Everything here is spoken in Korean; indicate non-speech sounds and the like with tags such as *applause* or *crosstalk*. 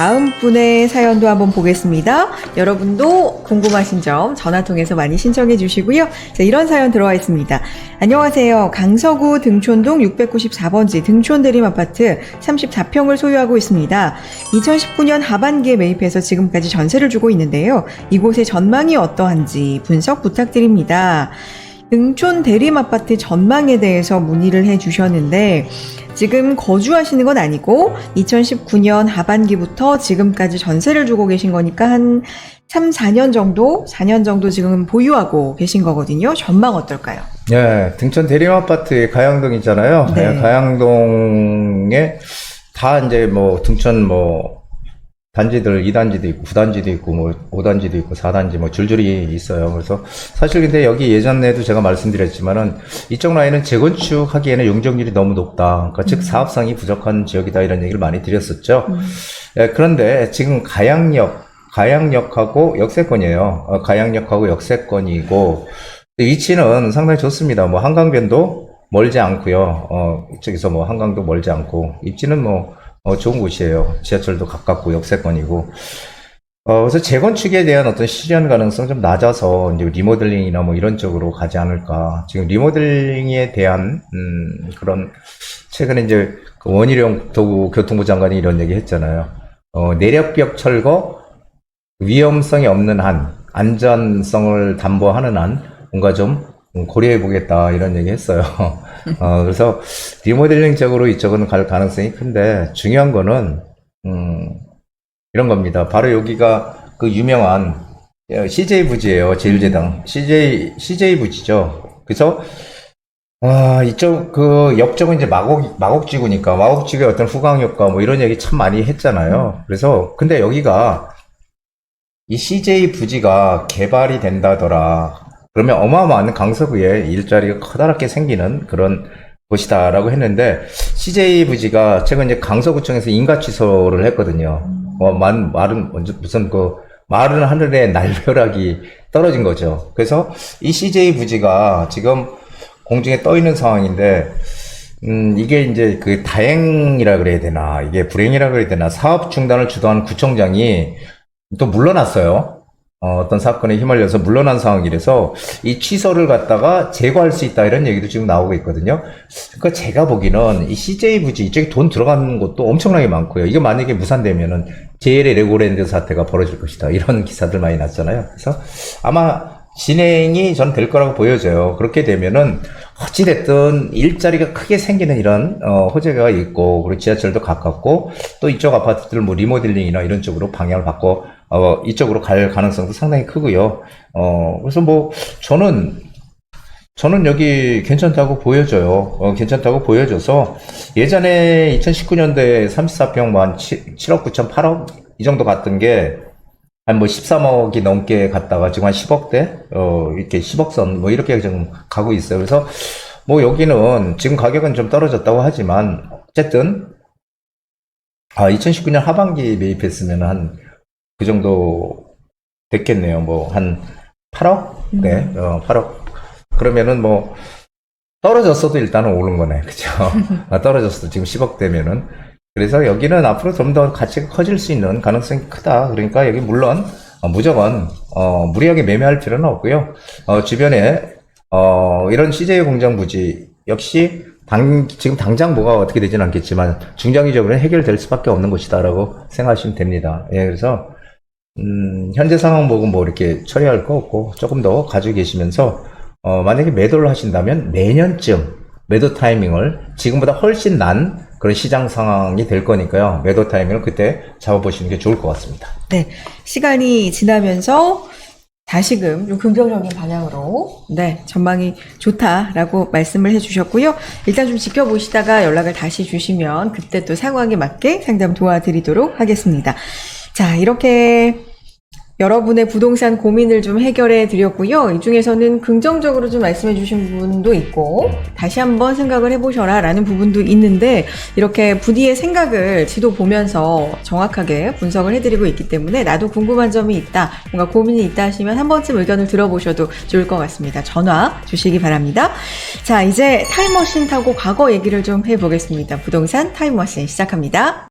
다음 분의 사연도 한번 보겠습니다. 여러분도 궁금하신 점 전화 통해서 많이 신청해 주시고요. 자, 이런 사연 들어와 있습니다. 안녕하세요. 강서구 등촌동 694번지 등촌 대림 아파트 34평을 소유하고 있습니다. 2019년 하반기에 매입해서 지금까지 전세를 주고 있는데요. 이곳의 전망이 어떠한지 분석 부탁드립니다. 등촌 대림 아파트 전망에 대해서 문의를 해 주셨는데 지금 거주하시는 건 아니고 2019년 하반기부터 지금까지 전세를 주고 계신 거니까 한 3, 4년 정도, 4년 정도 지금 보유하고 계신 거거든요. 전망 어떨까요? 예, 등촌 대림 아파트의 가양동 있잖아요. 네. 예, 가양동에 다 이제 뭐 등촌 뭐 단지들 2단지도 있고 9단지도 있고 뭐 5단지도 있고 4단지 뭐 줄줄이 있어요. 그래서 사실 근데 여기 예전에도 제가 말씀드렸지만은 이쪽 라인은 재건축하기에는 용적률이 너무 높다. 그러니까 즉 사업성이 부족한 지역이다 이런 얘기를 많이 드렸었죠. 예, 그런데 지금 가양역 가양역하고 역세권이에요. 어, 가양역하고 역세권이고 위치는 상당히 좋습니다. 뭐 한강변도 멀지 않고요. 어, 저기서 뭐 한강도 멀지 않고 입지는 뭐 어, 좋은 곳이에요. 지하철도 가깝고 역세권이고. 어, 그래서 재건축에 대한 어떤 실현 가능성 좀 낮아서 이제 리모델링이나 뭐 이런 쪽으로 가지 않을까. 지금 리모델링에 대한 음, 그런 최근에 이제 그 원희룡 도구 교통부 장관이 이런 얘기 했잖아요. 어, 내력벽 철거 위험성이 없는 한 안전성을 담보하는 한 뭔가 좀 고려해 보겠다 이런 얘기 했어요. *laughs* 어, 그래서 리모델링적으로 이쪽은 갈 가능성이 큰데 중요한 거는 음, 이런 겁니다. 바로 여기가 그 유명한 어, CJ 부지예요. 제일제당 CJ CJ 부지죠. 그래서 아, 이쪽, 그, 옆쪽은 이제 마곡, 마곡지구니까, 마곡지구의 어떤 후광효과, 뭐 이런 얘기 참 많이 했잖아요. 그래서, 근데 여기가, 이 CJ 부지가 개발이 된다더라. 그러면 어마어마한 강서구에 일자리가 커다랗게 생기는 그런 곳이다라고 했는데, CJ 부지가 최근 이제 강서구청에서 인가 취소를 했거든요. 어, 만, 말은, 무슨 그, 마른 하늘에 날벼락이 떨어진 거죠. 그래서 이 CJ 부지가 지금 공중에 떠 있는 상황인데, 음, 이게 이제 그 다행이라 그래야 되나, 이게 불행이라 그래야 되나, 사업 중단을 주도한 구청장이 또 물러났어요. 어, 떤 사건에 휘말려서 물러난 상황이라서 이 취소를 갖다가 제거할 수 있다 이런 얘기도 지금 나오고 있거든요. 그러니까 제가 보기는 이 CJ 부지 이쪽에 돈 들어가는 것도 엄청나게 많고요. 이거 만약에 무산되면은 JL의 레고랜드 사태가 벌어질 것이다 이런 기사들 많이 났잖아요. 그래서 아마 진행이 전 될 거라고 보여져요. 그렇게 되면은 어찌됐든 일자리가 크게 생기는 이런 어, 호재가 있고 그리고 지하철도 가깝고 또 이쪽 아파트들 뭐 리모델링이나 이런 쪽으로 방향을 바꿔 어, 이쪽으로 갈 가능성도 상당히 크고요. 어, 그래서 뭐 저는 저는 여기 괜찮다고 보여져요. 어, 괜찮다고 보여져서 예전에 2019년도에 34평 뭐한 7억 9천 8억 이 정도 갔던 게 한 뭐 13억이 넘게 갔다가 지금 한 10억대 어 이렇게 10억 선 뭐 이렇게 좀 가고 있어요. 그래서 뭐 여기는 지금 가격은 좀 떨어졌다고 하지만 어쨌든 아 2019년 하반기 매입했으면 한 그 정도 됐겠네요. 뭐 한 8억? 네, 어 8억. 그러면은 뭐 떨어졌어도 일단은 오른 거네. 그죠? *laughs* 아, 떨어졌어. 지금 10억 되면은. 그래서 여기는 앞으로 좀 더 가치가 커질 수 있는 가능성이 크다. 그러니까 여기 물론 어, 무조건 어, 무리하게 매매할 필요는 없고요. 어, 주변에 어, 이런 CJ 공장 부지 역시 당, 지금 당장 뭐가 어떻게 되지는 않겠지만 중장기적으로는 해결될 수밖에 없는 곳이다라고 생각하시면 됩니다. 예, 그래서 음, 현재 상황 보고 뭐 이렇게 처리할 거 없고 조금 더 가지고 계시면서 어, 만약에 매도를 하신다면 내년쯤 매도 타이밍을 지금보다 훨씬 난 그런 시장 상황이 될 거니까요. 매도 타이밍을 그때 잡아보시는 게 좋을 것 같습니다. 네. 시간이 지나면서 다시금 좀 긍정적인 방향으로 네 전망이 좋다라고 말씀을 해주셨고요. 일단 좀 지켜보시다가 연락을 다시 주시면 그때 또 상황에 맞게 상담 도와드리도록 하겠습니다. 자 이렇게 여러분의 부동산 고민을 좀 해결해 드렸고요. 이 중에서는 긍정적으로 좀 말씀해 주신 부분도 있고, 다시 한번 생각을 해보셔라 라는 부분도 있는데, 이렇게 부디의 생각을 지도 보면서 정확하게 분석을 해드리고 있기 때문에, 나도 궁금한 점이 있다, 뭔가 고민이 있다 하시면 한 번쯤 의견을 들어보셔도 좋을 것 같습니다. 전화 주시기 바랍니다. 자, 이제 타임머신 타고 과거 얘기를 좀 해보겠습니다. 부동산 타임머신 시작합니다.